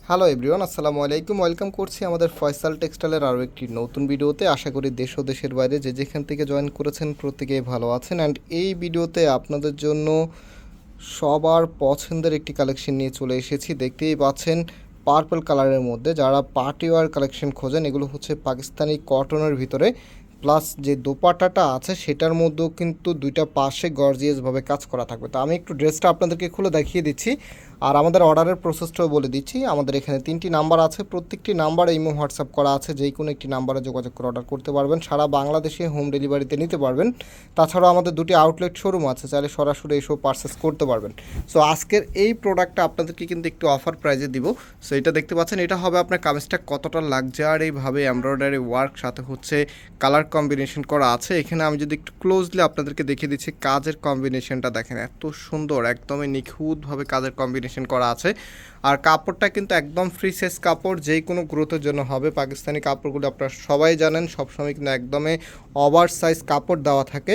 Hello everyone আসসালামু আলাইকুম welcome করছি আমাদের ফয়সাল টেক্সটাইলের আরও একটি নতুন ভিডিওতে। আশা করি দেশ ও দেশের বাইরে যে যেখান থেকে জয়েন করেছেন প্রত্যেকেই ভালো আছেন। অ্যান্ড এই ভিডিওতে আপনাদের জন্য সবার পছন্দের একটি কালেকশন নিয়ে চলে এসেছি। দেখতেই পাচ্ছেন পার্পল কালারের মধ্যে যারা পার্টি ওয়ার কালেকশন খোঁজেন, এগুলো হচ্ছে পাকিস্তানি কটনের ভিতরে। প্লাস যে দোপাট্টাটা আছে, সেটার মধ্যেও কিন্তু দুইটা পাশে গর্জিয়াসভাবে কাজ করা থাকবে। তো আমি একটু ড্রেসটা আপনাদেরকে খুলে দেখিয়ে দিচ্ছি। আর আমাদের অর্ডারের প্রসেসটাও বলে দিচ্ছি। আমাদের এখানে তিনটি নাম্বার আছে, প্রত্যেকটি নাম্বার ইমো হোয়াটসঅ্যাপ করা আছে যেই কোনো একটি নাম্বারে যোগাযোগ করে অর্ডার করতে পারবেন। সারা বাংলাদেশে হোম ডেলিভারিতে নিতে পারবেন। তাছাড়াও আমাদের দুটি আউটলেট শোরুম আছে, চাইলে সরাসরি এসব পারচেস করতে পারবেন। সো আজকের এই প্রোডাক্টটা আপনাদেরকে কিন্তু একটু অফার প্রাইজে দিব। সো এটা দেখতে পাচ্ছেন, এটা হবে আপনার কামিজটা কতটা লাক্সারিভাবে এমব্রয়ডারি ওয়ার্ক সাথে হচ্ছে কালার কম্বিনেশন করা আছে। এখানে আমি যদি একটু ক্লোজলি আপনাদেরকে দেখিয়ে দিচ্ছি, কাজের কম্বিনেশনটা দেখেন, এত সুন্দর, একদমই নিখুঁতভাবে কাজের কম্বিনেশন করা আছে। আর কাপড়টা কিন্তু একদম ফ্রি সাইজ কাপড় যেই কোনো গ্রোথের জন্য হবে। পাকিস্তানি কাপড়গুলো আপনারা সবাই জানেন, সবসময় কিন্তু একদমই ওভার সাইজ কাপড় দেওয়া থাকে।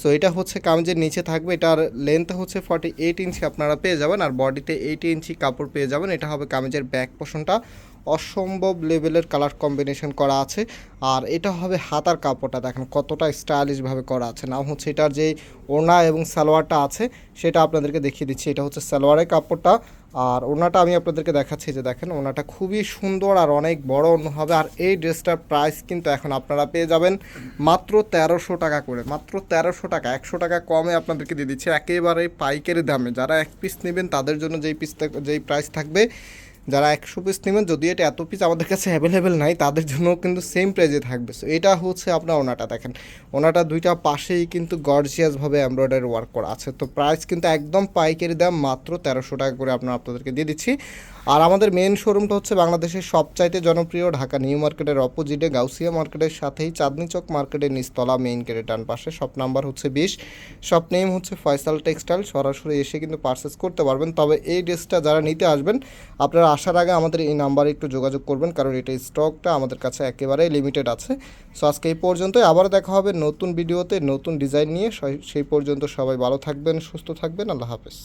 সো এটা হচ্ছে কামিজের নিচে থাকবে। এটার লেন্থ হচ্ছে ফর্টি এইট ইঞ্চি আপনারা পেয়ে যাবেন। আর বডিতে এইট ইঞ্চি কাপড় পেয়ে যাবেন। এটা হবে কামিজের ব্যাক পোষণটা অসম্ভব লেভেলের কালার কম্বিনেশন করা আছে। আর এটা হবে হাতার কাপড়টা, দেখেন কতটা স্টাইলিশভাবে করা আছে। নাম হচ্ছে এটার যে ওড়না এবং সালোয়ারটা আছে, সেটা আপনাদেরকে দেখিয়ে দিচ্ছি। এটা হচ্ছে সালোয়ারের কাপড়টা। আর ওনাটা আমি আপনাদেরকে দেখাচ্ছি যে, দেখেন ওনাটা খুবই সুন্দর আর অনেক বড় অন্য হবে। আর এই ড্রেসটার প্রাইস কিন্তু এখন আপনারা পেয়ে যাবেন মাত্র তেরোশো টাকা করে। মাত্র তেরোশো টাকা, একশো টাকা কমে আপনাদেরকে দিয়ে দিচ্ছে। একেবারে পাইকারি দামে। যারা এক পিস নেবেন, তাদের জন্য যেই পিস যেই প্রাইস থাকবে যারা একশো পিস নেবেন, যদি এটা এত পিস আমাদের কাছে অ্যাভেলেবেল নাই, তাদের জন্য কিন্তু সেম প্রাইজে থাকবে। সো এটা হচ্ছে আপনার ওনাটা, দেখেন। ওনাটা দুইটা পাশেই কিন্তু গর্জিয়াসভাবে এমব্রয়ডারি ওয়ার্ক করা আছে। তো প্রাইস কিন্তু একদম পাইকারি দাম, মাত্র তেরোশো টাকা করে আপনার আপনাদেরকে দিয়ে দিচ্ছি। আর আমাদের মেন শোরুমটা হচ্ছে বাংলাদেশের সবচাইতে জনপ্রিয় ঢাকা নিউ মার্কেটের অপোজিটে গাউসিয়া মার্কেটের সাথেই চাঁদনি চক মার্কেটের নিচতলা মেইন গেটের ডান পাশে। শপ নাম্বার হচ্ছে বিশ। শপ নেম হচ্ছে ফয়সাল টেক্সটাইল। সরাসরি এসে কিন্তু পারচেস করতে পারবেন। তবে এই ড্রেসটা যারা নিতে আসবেন, আপনারা আসার আগে আমাদের এই নাম্বারে একটু যোগাযোগ করবেন, কারণ এটা স্টকটা আমাদের কাছে একেবারেই লিমিটেড আছে। সো আজকে এই পর্যন্তই আবার দেখা হবে নতুন ভিডিওতে নতুন ডিজাইন নিয়ে। সেই পর্যন্ত সবাই ভালো থাকবেন, সুস্থ থাকবেন, আল্লাহ হাফেজ।